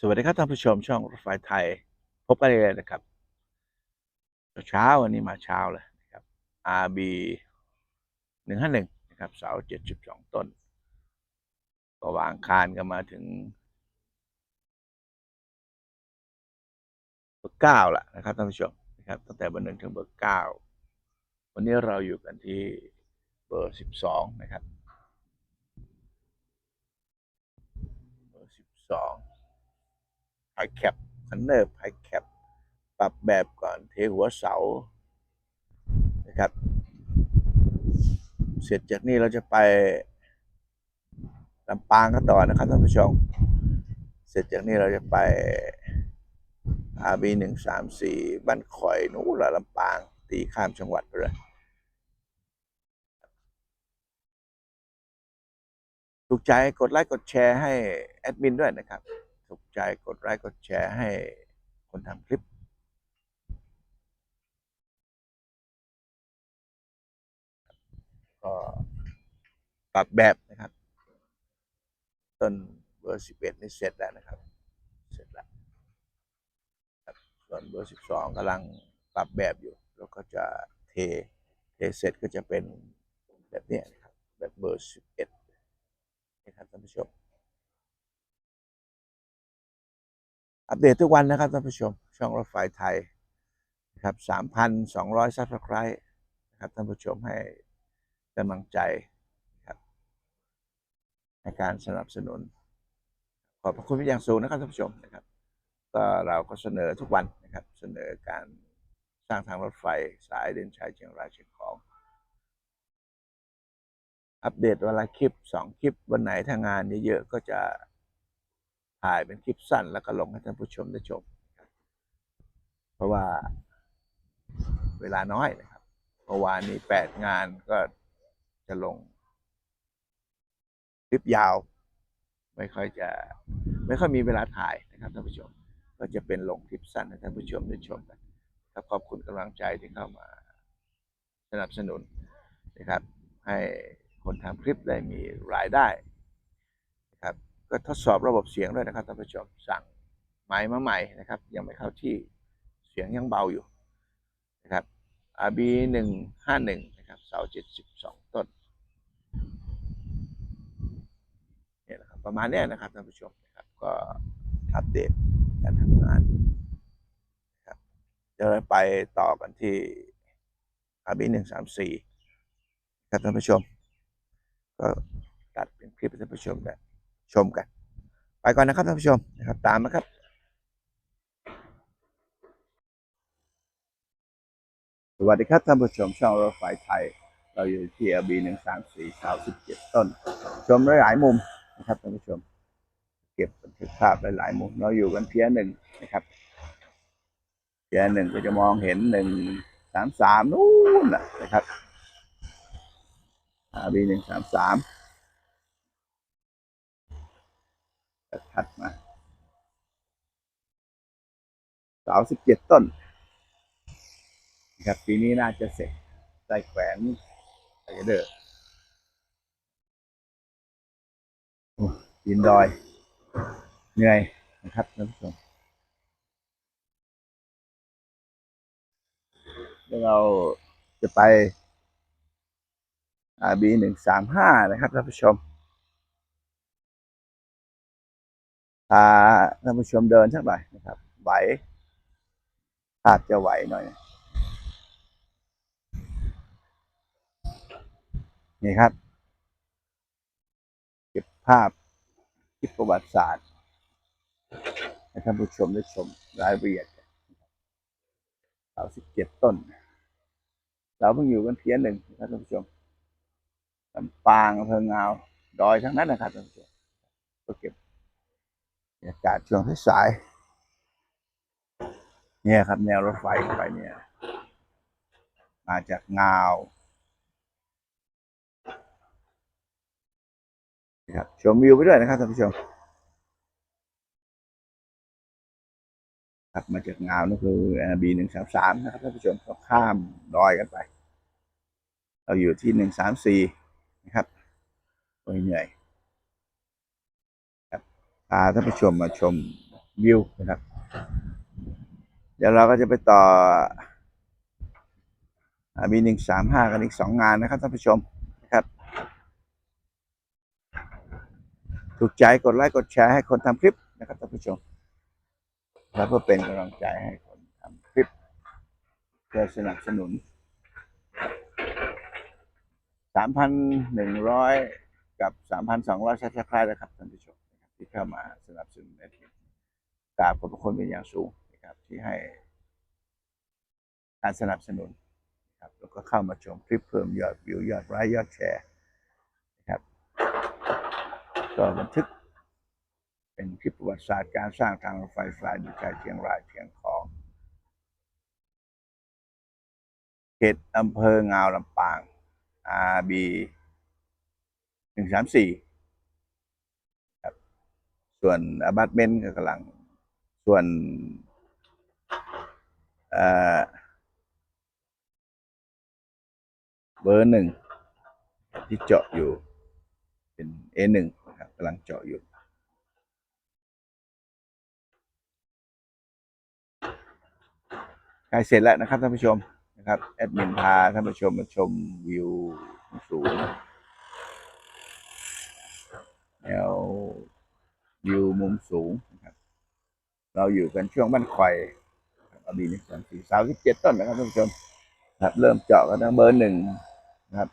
สวัสดีครับท่านผู้ชมช่องรถไฟไทย พบกันเลยนะครับ เช้าวันนี้มาเช้าเลยนะครับ RB หนึ่งห้าหนึ่งนะครับเสาเจ็ดสิบสองต้นก็วางคานกันมาถึงเบอร์เก้าละนะครับท่านผู้ชมนะครับตั้งแต่เบอร์หนึ่งถึงเบอร์เก้าวันนี้เราอยู่กันที่เบอร์สิบสองนะครับ เบอร์สิบสอง ไพแคปคันเนอร์ไพแคปปรับแบบก่อนเทหัวเสานะครับ เสร็จจากนี้เราจะไปลำปางกันต่อนะครับท่านผู้ชม เสร็จจากนี้เราจะไปอาบีหนึ่งสามสี่บ้านคอยนู้นละลำปางตีข้ามจังหวัดไปเลยถูกใจกดไลค์กดแชร์ให้แอดมินด้วยนะครับ ถูกใจกดไลค์กดแชร์ให้คนทำคลิปก็ปรับแบบนะครับ ต้นเบอร์สิบเอ็ดนี่เสร็จแล้วนะครับ เสร็จแล้วส่วนเบอร์สิบสองกำลังปรับแบบอยู่ แล้วก็จะเทเทเสร็จก็จะเป็นแบบนี้นะครับ แบบเบอร์สิบเอ็ดนะครับท่านผู้ชม อัปเดตทุกวันนะครับท่านผู้ชม ช่องรถไฟไทยนะครับสามพันสองร้อยซับสไครต์นะครับท่านผู้ชมให้กำลังใจนะครับในการสนับสนุน ขอบพระคุณเป็นอย่างสูงนะครับท่านผู้ชมนะครับก็เราก็เสนอทุกวันนะครับเสนอการสร้างทางรถไฟสายเดินชัยเชียงรายเชียงของ อัปเดตเวละคลิปสองคลิปวันไหนถ้างานเยอะๆก็จะ ถ่ายเป็นคลิปสั้นแล้วก็ลงให้ท่านผู้ชมได้ชม เพราะว่าเวลาน้อยนะครับเมื่อวานนี้แปดงานก็จะลงคลิปยาว ไม่ค่อยจะ ไม่ค่อยมีเวลาถ่ายนะครับท่านผู้ชม ก็จะเป็นลงคลิปสั้นให้ท่านผู้ชมได้ชมกันครับขอบคุณกำลังใจที่เข้ามาสนับสนุนนะครับ ให้คนทำคลิปได้มีรายได้ ก็ทดสอบระบบเสียงด้วยนะครับท่านผู้ชมสั่งไม้มาใหม่นะครับ ยังไม่เข้าที่เสียงยังเบาอยู่นะครับ RB หนึ่งห้าหนึ่งนะครับเสาเจ็ดสิบสองต้นเนี่ยนะครับประมาณนี้นะครับท่านผู้ชมนะครับก็อัปเดตการทำงานนะครับจะไปต่อกันที่ RB หนึ่งสามสี่ครับท่านผู้ชม ก็ตัดเป็นคลิปท่านผู้ชมได้ ชมกัน ไปก่อนนะครับท่านผู้ชมนะครับตามนะครับสวัสดีครับท่านผู้ชมช่องรถไฟไทย เราอยู่ที่ LB หนึ่งสามสี่สาวสิบเจ็ดต้น ชมหลายมุมนะครับท่านผู้ชม เก็บบันทึกภาพหลายๆมุม เราอยู่กันเพียหนึ่งนะครับเพียหนึ่งก็จะมองเห็นหนึ่งสามสามนู่นนะนะครับ RB หนึ่งสามสาม ถัดมาสาวสิบเจ็ดต้นนะครับปีนี้น่าจะเสร็จได้แขวนไอเดอร์ดินดอย เหนื่อยนะครับท่านผู้ชมเดี๋ยวเราจะไปอาบีหนึ่งสามห้านะครับท่านผู้ชม พาท่านผู้ชมเดินสักหน่อยนะครับ ไหวอาจจะไหวหน่อย นี่ครับ เก็บภาพคลิปประวัติศาสตร์ให้ท่านผู้ชมได้ชมรายละเอียดเสาสิบเจ็ดต้น เราเพิ่งอยู่กันเพียงหนึ่งนะครับท่านผู้ชมลำปางอำเภองาว ดอยทั้งนั้นนะครับท่านผู้ชมก็เก็บ บรรยากาศช่วงสายๆเนี่ยครับ แนวรถไฟไปเนี่ย มาจากงาวครับชมวิวไปด้วยนะครับท่านผู้ชมครับมาจากงาวนั่นคือ NB หนึ่งสามสามนะครับท่านผู้ชมก็ข้ามดอยกันไป เราอยู่ที่หนึ่งสามสี่นะครับโอ้ยเหนื่อย พาท่านผู้ชมมาชมวิวนะครับ เดี๋ยวเราก็จะไปต่อมีหนึ่งสามห้ากันอีกสองงานนะครับท่านผู้ชมนะครับ ถูกใจกดไลค์กดแชร์ให้คนทำคลิปนะครับท่านผู้ชมแล้วเพื่อเป็นกำลังใจให้คนทำคลิปเพื่อสนับสนุนสามพันหนึ่งร้อยกับสามพันสองร้อยชัดคล้ายนะครับท่านผู้ชม ที่เข้ามาสนับสนุนในทีกราบขอบพระคุณเป็นอย่างสูงนะครับ ที่ให้การสนับสนุนนะครับแล้วก็เข้ามาชมคลิปเพิ่มยอดวิวยอดไลค์ยอดแชร์นะครับก็บันทึกเป็นคลิปประวัติศาสตร์การสร้างทางรถไฟฟ้ายู่ใจเชียงรายเชียงของเขตอำเภองาวลำปาง RB หนึ่งสามสี่ ส่วนอพาร์ตเมนต์ก็กำลัง ส่วนเบอร์หนึ่งที่เจาะอยู่เป็น A หนึ่งนะครับกำลังเจาะอยู่ใกล้เสร็จแล้วนะครับท่านผู้ชมนะครับแอดมินพาท่านผู้ชมมาชมวิวสูงแนว วิวมุมสูงนะครับ เราอยู่กันช่วงบ้านไข่อาบีนี่สามสี่สามสิบเจ็ดต้นนะครับท่านผู้ชมครับ เริ่มเจาะกันนะเบอร์หนึ่งนะครับ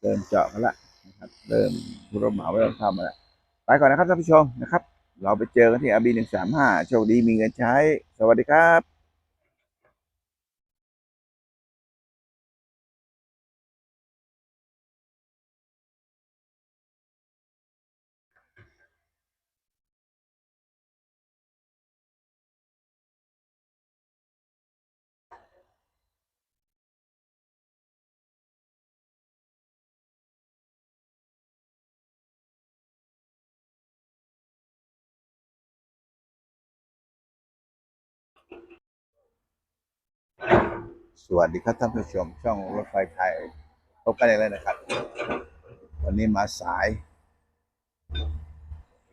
เริ่มเจาะกันละนะครับ เริ่มผู้รับเหมาเริ่มเข้ามาแล้วไปก่อนนะครับท่านผู้ชมนะครับ เราไปเจอกันที่อาบีหนึ่งสามห้าโชคดีมีเงินใช้ สวัสดีครับ สวัสดีครับท่านผู้ชมช่องรถไฟไทยพบกันอีกแล้วนะครับ วันนี้มาสาย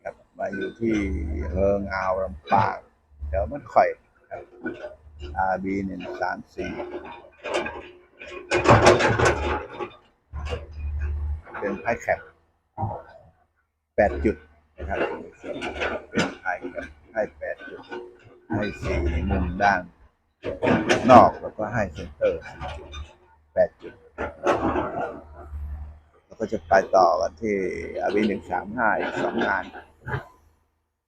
ครับมาอยู่ที่เริงอาวลำปางแถวมันข่อยครับ RB หนึ่งสามสี่เป็นไพ่แคปแปดจุดนะครับเป็นไพ่แคปให้แปดจุดให้สี่มุมด้าน นอกแล้วก็ให้เซนเตอร์แปดจุดแล้วก็จะไปต่อกันที่อาวีหนึ่งสามห้าอีกสองงาน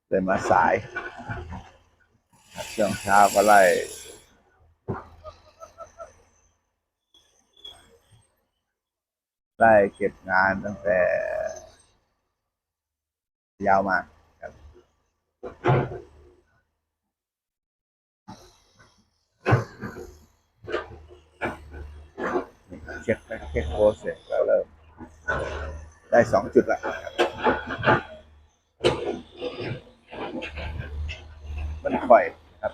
เลยมาสายช่วงเช้าก็ไล่ไล่เก็บงานตั้งแต่ ยาวมาครับ เช็คไปเช็คโค้เสร็จก็เริ่มได้สองจุดละมันค่อยครับ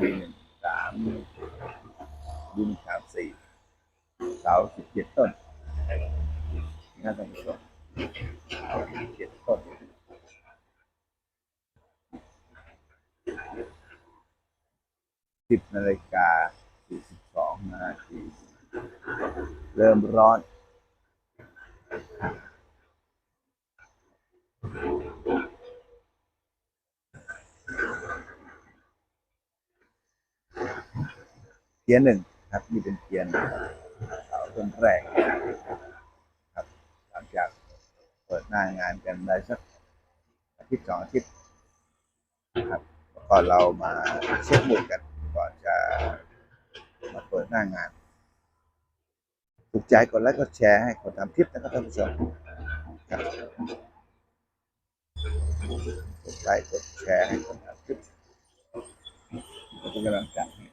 บีหนึ่งสามบีหนึ่งสามสี่เสาสิบเจ็ดต้นน่านผู้ชมเสาสิบเจ็ดต้นสิบนาฬิกาสี่สิบสองนาที เริ่มร้อนเทียนหนึ่งครับนี่เป็นเทียนเสาต้นแรกครับ หลังจากเปิดหน้างานกันได้สักอาทิตย์สองอาทิตย์ครับแล้วก็เรามาเช็คหมุดกันก่อนจะมาเปิดหน้างาน ถูกใจกดไลค์กดแชร์ให้คนทำคลิปนะครับท่านผู้ชมครับกดไลค์กดแชร์ให้คนทำคลิปเป็นกำลังใจให้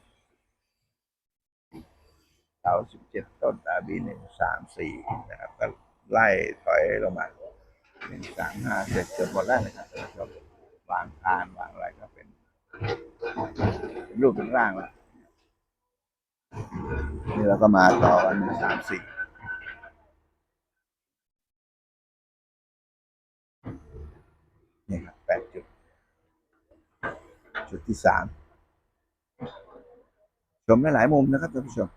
เสาสิบเจ็ดต้นตาบีหนึ่งสามสี่นะครับก็ไล่ถอยลงมาหนึ่งสามห้าเสร็จเกือบหมดแล้วนะครับท่านผู้ชมวางคานวางอะไรก็เป็นเป็นรูปเป็นร่างแล้ว นี่เราก็มาต่อกันหนึ่งสามสี่นี่ครับแปดจุด จุดที่สามชมได้หลายมุมนะครับท่านผู้ชม